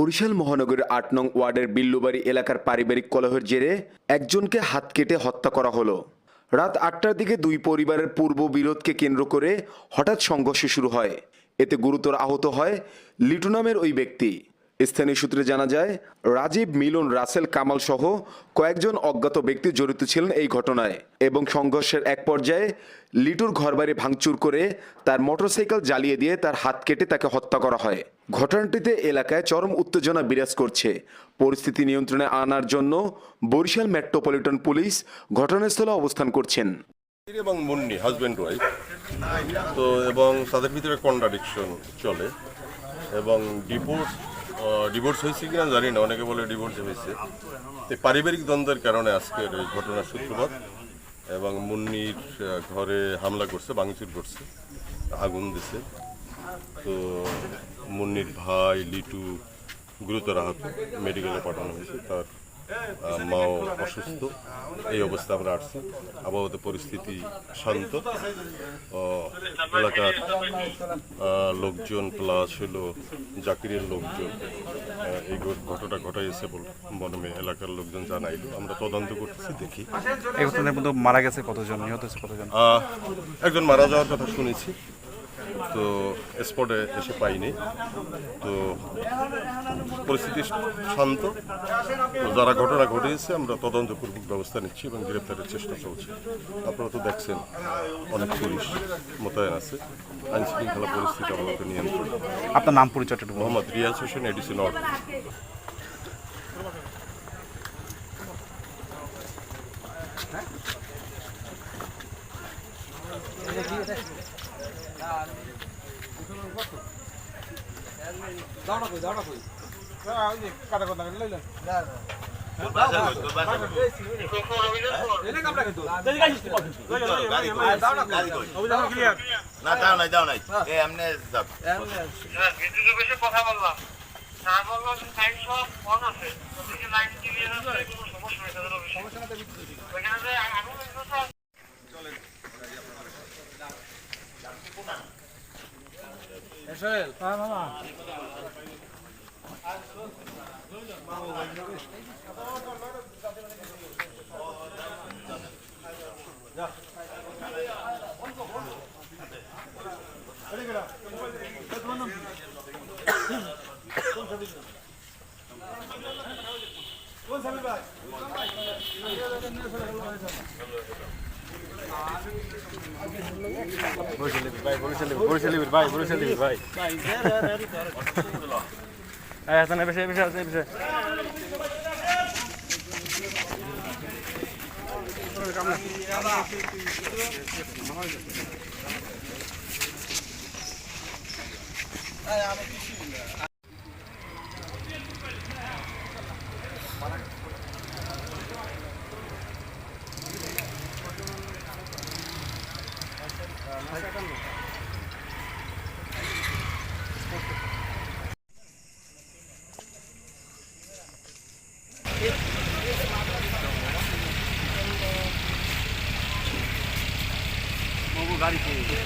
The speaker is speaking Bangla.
বরিশাল মহানগরের আট নং ওয়ার্ডের বিল্লুবাড়ি এলাকার পারিবারিক কলহের জেরে একজনকে হাত কেটে হত্যা করা হলো। রাত আটটার দিকে দুই পরিবারের পূর্ব বিরোধকে কেন্দ্র করে হঠাৎ সংঘর্ষ শুরু হয়। এতে গুরুতর আহত হয় লিটু নামের ওই ব্যক্তি। স্থানীয় সূত্রে জানা যায়, রাজীব, মিলন, রাসেল, কামাল সহ কয়েকজন অজ্ঞাত ব্যক্তি জড়িত ছিলেন এই ঘটনায় এবং সংঘর্ষের এক পর্যায়ে লিটুর ঘরবাড়ি ভাঙচুর করে তার মোটরসাইকেল জ্বালিয়ে দিয়ে তার হাত কেটে তাকে হত্যা করা হয়। ঘটনাটিতে এলাকায় চরম উত্তেজনা বিরাজ করছে। পরিস্থিতি নিয়ন্ত্রণে আনার জন্য বরিশাল মেট্রোপলিটন পুলিশ ঘটনাস্থলে অবস্থান করছেন। এবং মুন্নি হাজব্যান্ড ওয়াইফ তো এবং তাদের ভিতরে কন্ট্রাডিকশন চলে এবং ডিভোর্স ডিভোর্স হয়েছে কিনা জানি না, অনেকে বলে ডিভোর্স হয়েছে। তো পারিবারিক দ্বন্দ্বের কারণে আজকের এই ঘটনার সূত্রপাত এবং মুন্নির ঘরে হামলা করছে বাংচুর করছে, আগুন দিছে। তো মুন্নির ভাই লিটু গুরুতর আহত মেডিকেলে পাঠানো হয়েছে, তার মাও অসুস্থ এই অবস্থা আমরা আসছি। আবহাওয়াতে পরিস্থিতি শান্ত। এলাকার লোকজন প্লাস হলো জাকিরের লোকজন। এই ঘটনা ঘটাইছে বলে বনমে এলাকার লোকজন জানাইলো। আমরা তদন্ত করতেছি দেখি। মারা গেছে কতজন নিহত হয়েছে কতজন? একজন মারা যাওয়ার কথা শুনেছি। তো স্পটে এসে পাইনি। তো পরিস্থিতি শান্ত। যারা ঘটনা ঘটিয়েছে আমরা তদন্তপূর্বক ব্যবস্থা নিচ্ছি এবং গ্রেপ্তারের চেষ্টা চলছে। আপনারা তো দেখছেন অনেক পুলিশ মোতায়েন আছে। আইন শৃঙ্খলা পরিস্থিতি আপাতত নিয়ন্ত্রণ। আপনার নাম পরিচয়টা মোহাম্মদ রিয়াজ হোসেন এডিসি নর্থ। না দাও নাই দাও নাই এমনি যাও বিদ্যুতের বেশি কথা বললাম তারা বলল যে লাইন সব অন আছে ওদিকে লাইন ক্লিয়ার আছে কোনো সমস্যা নেই তাদের অফিসে ওইখানে যে আগুন লেগেছে তো lugar e tudo.